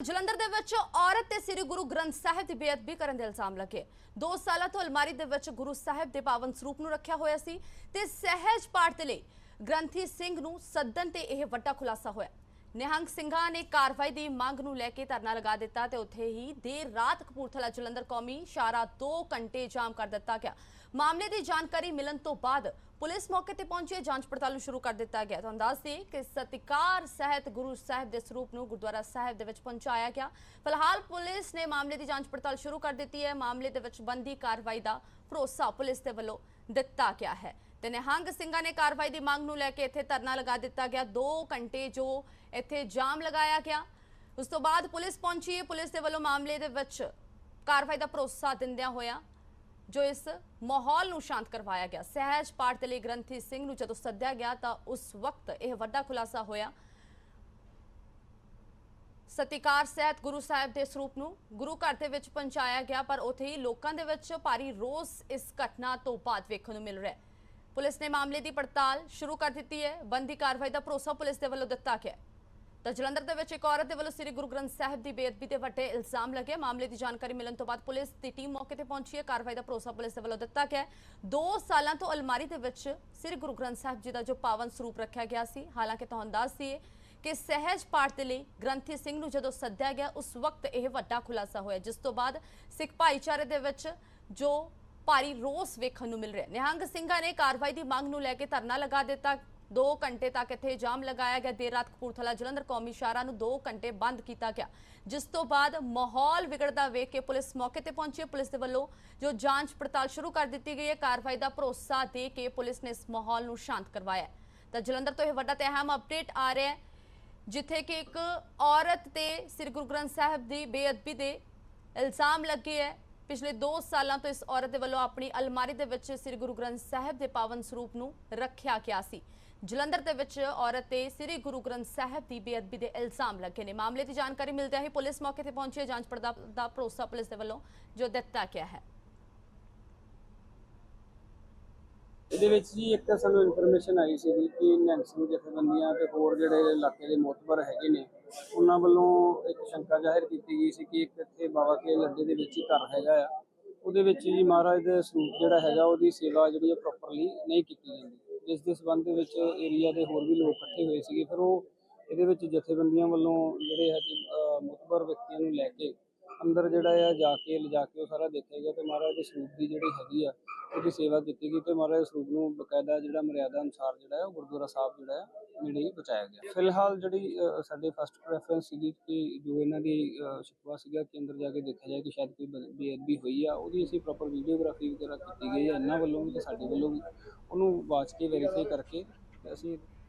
ਜਲੰਧਰ ਦੇ ਵਿੱਚ ਔਰਤ ਤੇ ਸ੍ਰੀ ਗੁਰੂ ਗ੍ਰੰਥ ਸਾਹਿਬ ਦੀ ਬੇਅਦਬੀ ਕਰਨ ਦੇ ਇਲਜ਼ਾਮ ਲੱਗੇ। ਦੋ ਸਾਲਾਂ ਤੋਂ ਅਲਮਾਰੀ ਦੇ ਵਿੱਚ ਗੁਰੂ ਸਾਹਿਬ ਦੇ ਪਾਵਨ ਸਰੂਪ ਨੂੰ ਰੱਖਿਆ ਹੋਇਆ ਸੀ ਤੇ ਸਹਿਜ ਪਾਠ ਦੇ ਲਈ ਗ੍ਰੰਥੀ ਸਿੰਘ ਨੂੰ ਸੱਦਣ ਤੇ ਇਹ ਵੱਡਾ ਖੁਲਾਸਾ ਹੋਇਆ। ਨਿਹੰਗ ਸਿੰਘਾਂ ਨੇ ਕਾਰਵਾਈ ਦੀ ਮੰਗ ਨੂੰ ਲੈ ਕੇ ਧਰਨਾ ਲਗਾ ਦਿੱਤਾ ਤੇ ਉੱਥੇ ਹੀ ਦੇਰ ਰਾਤ ਕਪੂਰਥਲਾ ਜਲੰਧਰ ਕੌਮੀ ਸ਼ਾਰਾ 2 ਘੰਟੇ ਜਾਮ ਕਰ ਦਿੱਤਾ ਗਿਆ। ਮਾਮਲੇ ਦੀ ਜਾਣਕਾਰੀ ਮਿਲਣ ਤੋਂ ਬਾਅਦ ਪੁਲਿਸ ਮੌਕੇ ਤੇ ਪਹੁੰਚੀ, ਜਾਂਚ ਪੜਤਾਲ ਨੂੰ ਸ਼ੁਰੂ ਕਰ ਦਿੱਤਾ ਗਿਆ। ਤੁਹਾਨੂੰ ਦੱਸ ਦਈਏ ਕਿ ਸਤਿਕਾਰ ਸਹਿਤ ਗੁਰੂ ਸਾਹਿਬ ਦੇ ਸਰੂਪ ਨੂੰ ਗੁਰਦੁਆਰਾ ਸਾਹਿਬ ਦੇ ਵਿੱਚ ਪਹੁੰਚਾਇਆ ਗਿਆ। ਫਿਲਹਾਲ ਪੁਲਿਸ ਨੇ ਮਾਮਲੇ ਦੀ ਜਾਂਚ ਪੜਤਾਲ ਸ਼ੁਰੂ ਕਰ ਦਿੱਤੀ ਹੈ। ਮਾਮਲੇ ਦੇ ਵਿੱਚ ਬੰਦੀ ਕਾਰਵਾਈ ਦਾ ਭਰੋਸਾ ਪੁਲਿਸ ਦੇ ਵੱਲੋਂ ਦਿੱਤਾ ਗਿਆ ਹੈ। ਤੇ ਨਿਹੰਗ ਸਿੰਘਾਂ ਨੇ ਕਾਰਵਾਈ ਦੀ ਮੰਗ ਨੂੰ ਲੈ ਕੇ ਇੱਥੇ ਧਰਨਾ ਲਗਾ ਦਿੱਤਾ ਗਿਆ। 2 ਘੰਟੇ ਜੋ ਇੱਥੇ ਜਾਮ ਲਗਾਇਆ ਗਿਆ। ਉਸ ਤੋਂ ਬਾਅਦ ਪੁਲਿਸ ਪਹੁੰਚੀ ਹੈ। ਪੁਲਿਸ ਦੇ ਵੱਲੋਂ ਮਾਮਲੇ ਦੇ ਵਿੱਚ ਕਾਰਵਾਈ ਦਾ ਭਰੋਸਾ ਦਿੰਦਿਆਂ ਹੋਇਆ ਜੋ ਇਸ ਮਾਹੌਲ ਨੂੰ ਸ਼ਾਂਤ ਕਰਵਾਇਆ ਗਿਆ। ਸਹਿਜ ਪਾਠ ਦੇ ਲਈ ਗ੍ਰੰਥੀ ਸਿੰਘ ਨੂੰ ਜਦੋਂ ਸੱਦਿਆ ਗਿਆ ਤਾਂ ਉਸ ਵਕਤ ਇਹ ਵੱਡਾ ਖੁਲਾਸਾ ਹੋਇਆ। ਸਤਿਕਾਰ ਸਹਿਤ ਗੁਰੂ ਸਾਹਿਬ ਦੇ ਸਰੂਪ ਨੂੰ ਗੁਰੂ ਘਰ ਦੇ ਵਿੱਚ ਪਹੁੰਚਾਇਆ ਗਿਆ, ਪਰ ਉੱਥੇ ਹੀ ਲੋਕਾਂ ਦੇ ਵਿੱਚ ਭਾਰੀ ਰੋਸ ਇਸ ਘਟਨਾ ਤੋਂ ਬਾਅਦ ਵੇਖਣ ਨੂੰ ਮਿਲ ਰਿਹਾ ਹੈ। ਪੁਲਿਸ ਨੇ ਮਾਮਲੇ ਦੀ ਪੜਤਾਲ ਸ਼ੁਰੂ ਕਰ ਦਿੱਤੀ ਹੈ। ਬੰਦੀ ਕਾਰਵਾਈ ਦਾ ਭਰੋਸਾ ਪੁਲਿਸ ਦੇ ਵੱਲੋਂ ਦਿੱਤਾ ਗਿਆ ਤਾਂ ਜਲੰਧਰ ਦੇ ਵਿੱਚ ਇੱਕ ਔਰਤ ਦੇ ਵੱਲੋਂ ਸ੍ਰੀ ਗੁਰੂ ਗ੍ਰੰਥ ਸਾਹਿਬ ਦੀ ਬੇਅਦਬੀ ਦੇ ਵੱਡੇ ਇਲਜ਼ਾਮ ਲੱਗੇ। ਮਾਮਲੇ ਦੀ ਜਾਣਕਾਰੀ ਮਿਲਣ ਤੋਂ ਬਾਅਦ ਪੁਲਿਸ ਦੀ ਟੀਮ ਮੌਕੇ ਤੇ ਪਹੁੰਚੀ ਹੈ। ਕਾਰਵਾਈ ਦਾ ਭਰੋਸਾ ਪੁਲਿਸ ਦੇ ਵੱਲੋਂ ਦਿੱਤਾ ਗਿਆ ਹੈ। ਦੋ ਸਾਲਾਂ ਤੋਂ ਅਲਮਾਰੀ ਦੇ ਵਿੱਚ ਸ੍ਰੀ ਗੁਰੂ ਗ੍ਰੰਥ ਸਾਹਿਬ ਜੀ ਦਾ ਜੋ ਪਾਵਨ ਸਰੂਪ ਰੱਖਿਆ ਗਿਆ ਸੀ, ਹਾਲਾਂਕਿ ਤੁਹਾਨੂੰ ਦੱਸ ਦਈਏ ਕਿ ਸਹਿਜ ਪਾਠ ਦੇ ਲਈ ਗ੍ਰੰਥੀ ਸਿੰਘ ਨੂੰ ਜਦੋਂ ਸੱਦਿਆ ਗਿਆ, ਉਸ ਵਕਤ ਇਹ ਵੱਡਾ ਖੁਲਾਸਾ ਹੋਇਆ, ਜਿਸ ਤੋਂ ਬਾਅਦ ਸਿੱਖ ਭਾਈਚਾਰੇ ਦੇ ਵਿੱਚ ਜੋ ਭਾਰੀ ਰੋਸ ਵੇਖਣ ਨੂੰ ਮਿਲ ਰਿਹਾ ਨਿਹੰਗ ਸਿੰਘਾਂ ਨੇ ਕਾਰਵਾਈ ਦੀ ਮੰਗ ਨੂੰ ਲੈ ਕੇ ਧਰਨਾ ਲਗਾ ਦਿੱਤਾ। 2 ਘੰਟੇ ਤੱਕ ਇੱਥੇ ਜਾਮ ਲਗਾਇਆ ਗਿਆ। ਦੇਰ ਰਾਤ ਕਪੂਰਥਲਾ ਜਲੰਧਰ ਕੌਮੀ ਸ਼ਾਹਰਾ ਨੂੰ 2 ਘੰਟੇ ਬੰਦ ਕੀਤਾ ਗਿਆ। ਜਿਸ ਤੋਂ ਬਾਅਦ ਮਾਹੌਲ ਵਿਗੜਦਾ ਵੇਖ ਕੇ ਪੁਲਿਸ ਮੌਕੇ ਤੇ ਪਹੁੰਚੀ ਹੈ। ਪੁਲਿਸ ਦੇ ਵੱਲੋਂ ਜੋ ਜਾਂਚ ਪੜਤਾਲ ਸ਼ੁਰੂ ਕਰ ਦਿੱਤੀ ਗਈ ਹੈ। ਕਾਰਵਾਈ ਦਾ ਭਰੋਸਾ ਦੇ ਕੇ ਪੁਲਿਸ ਨੇ ਇਸ ਮਾਹੌਲ ਨੂੰ ਸ਼ਾਂਤ ਕਰਵਾਇਆ ਤਾਂ ਜਲੰਧਰ ਤੋਂ ਇਹ ਵੱਡਾ ਤੇ ਅਹਿਮ ਅਪਡੇਟ ਆ ਰਿਹਾ ਹੈ, ਜਿੱਥੇ ਕਿ ਇੱਕ ਔਰਤ ਤੇ ਸ੍ਰੀ ਗੁਰੂ ਗ੍ਰੰਥ ਸਾਹਿਬ ਦੀ ਬੇਅਦਬੀ ਦੇ ਇਲਜ਼ਾਮ ਲੱਗੇ ਹੈ। ਪਿਛਲੇ 2 ਸਾਲਾਂ ਤੋਂ ਇਸ ਔਰਤ ਦੇ ਵੱਲੋਂ ਆਪਣੀ ਅਲਮਾਰੀ ਦੇ ਵਿੱਚ ਸ੍ਰੀ ਗੁਰੂ ਗ੍ਰੰਥ ਸਾਹਿਬ ਦੇ ਪਾਵਨ ਸਰੂਪ ਨੂੰ ਰੱਖਿਆ ਗਿਆ ਸੀ। ਜਲੰਧਰ ਦੇ ਵਿੱਚ ਔਰਤ ਤੇ ਸ੍ਰੀ ਗੁਰੂ ਗ੍ਰੰਥ ਸਾਹਿਬ ਦੀ ਬੇਅਦਬੀ ਦੇ ਇਲਜ਼ਾਮ ਲੱਗੇ ਨੇ। ਮਾਮਲੇ ਦੀ ਜਾਣਕਾਰੀ ਮਿਲਦਿਆਂ ਹੀ ਪੁਲਿਸ ਮੌਕੇ ਤੇ ਪਹੁੰਚੀ ਹੈ। ਜਾਂਚ ਪੜਤਾਲ ਦਾ ਭਰੋਸਾ ਪੁਲਿਸ ਦੇ ਵੱਲੋਂ ਜੋ ਦਿੱਤਾ ਗਿਆ ਹੈ। ਇਹਦੇ ਵਿੱਚ ਜੀ ਇੱਕ ਤਾਂ ਸਾਨੂੰ ਇਨਫੋਰਮੇਸ਼ਨ ਆਈ ਸੀ ਕਿ ਨਿਹੰਗ ਜਥੇਬੰਦੀਆਂ ਤੇ ਹੋਰ ਜਿਹੜੇ ਇਲਾਕੇ ਦੇ ਮੋਤਬਰ ਹੈਗੇ ਨੇ ਉਹਨਾਂ ਵੱਲੋਂ ਇੱਕ ਸ਼ੰਕਾ ਜ਼ਾਹਿਰ ਕੀਤੀ ਗਈ ਸੀ ਕਿ ਇੱਕ ਇੱਥੇ ਬਾਬਾ ਕੇ ਲੱਡੇ ਦੇ ਵਿੱਚ ਹੀ ਘਰ ਹੈਗਾ ਆ। ਉਹਦੇ ਵਿੱਚ ਜੀ ਮਹਾਰਾਜ ਦੇ ਸਰੂਪ ਜਿਹੜਾ ਹੈਗਾ ਉਹਦੀ ਸੇਵਾ ਜਿਹੜੀ ਹੈ ਪ੍ਰੋਪਰਲੀ ਨਹੀਂ ਕੀਤੀ ਜਾਂਦੀ। ਜਿਸ ਦੇ ਸਬੰਧ ਦੇ ਵਿੱਚ ਏਰੀਆ ਦੇ ਹੋਰ ਵੀ ਲੋਕ ਇਕੱਠੇ ਹੋਏ ਸੀਗੇ। ਫਿਰ ਉਹ ਇਹਦੇ ਵਿੱਚ ਜਥੇਬੰਦੀਆਂ ਵੱਲੋਂ ਜਿਹੜੇ ਹੈਗੇ ਅਹ, ਮੁਤਬਰ ਵਿਅਕਤੀਆਂ ਨੂੰ ਲੈ ਕੇ ਅੰਦਰ ਜਿਹੜਾ ਆ ਜਾ ਕੇ ਲਿਜਾ ਕੇ ਉਹ ਸਾਰਾ ਦੇਖਿਆ ਗਿਆ ਤੇ ਮਹਾਰਾਜ ਦੇ ਸਰੂਪ ਦੀ ਜਿਹੜੀ ਹੈਗੀ ਆ ਉਹਦੀ ਸੇਵਾ ਕੀਤੀ ਗਈ ਤੇ ਮਹਾਰਾਜ ਦੇ ਸਰੂਪ ਨੂੰ ਬਕਾਇਦਾ ਜਿਹੜਾ ਮਰਿਆਦਾ ਅਨੁਸਾਰ ਜਿਹੜਾ ਹੈ ਉਹ ਗੁਰਦੁਆਰਾ ਸਾਹਿਬ ਜਿਹੜਾ ਹੈ ਨੇੜੇ ਹੀ ਪਹੁੰਚਾਇਆ ਗਿਆ। ਫਿਲਹਾਲ ਜਿਹੜੀ ਸਾਡੇ ਫਸਟ ਪ੍ਰੈਫਰੈਂਸ ਸੀਗੀ ਕਿ ਜੋ ਇਹਨਾਂ ਦੀ ਅਹ, ਸ਼ਿਕਵਾ ਸੀਗਾ ਕਿ ਅੰਦਰ ਜਾ ਕੇ ਦੇਖਿਆ ਜਾਏ ਕਿ ਸ਼ਾਇਦ ਕੋਈ ਬੇਅਦਬੀ ਹੋਈ ਆ ਉਹਦੀ ਅਸੀਂ ਪ੍ਰੋਪਰ ਵੀਡੀਓਗ੍ਰਾਫੀ ਵਗੈਰਾ ਕੀਤੀ ਗਈ ਹੈ ਇਹਨਾਂ ਵੱਲੋਂ ਵੀ ਤੇ ਸਾਡੇ ਵੱਲੋਂ ਵੀ। ਉਹਨੂੰ ਵਾਚ ਕੇ ਵੈਰੀਫਾਈ ਕਰਕੇ ਤੇ ਅਸੀਂ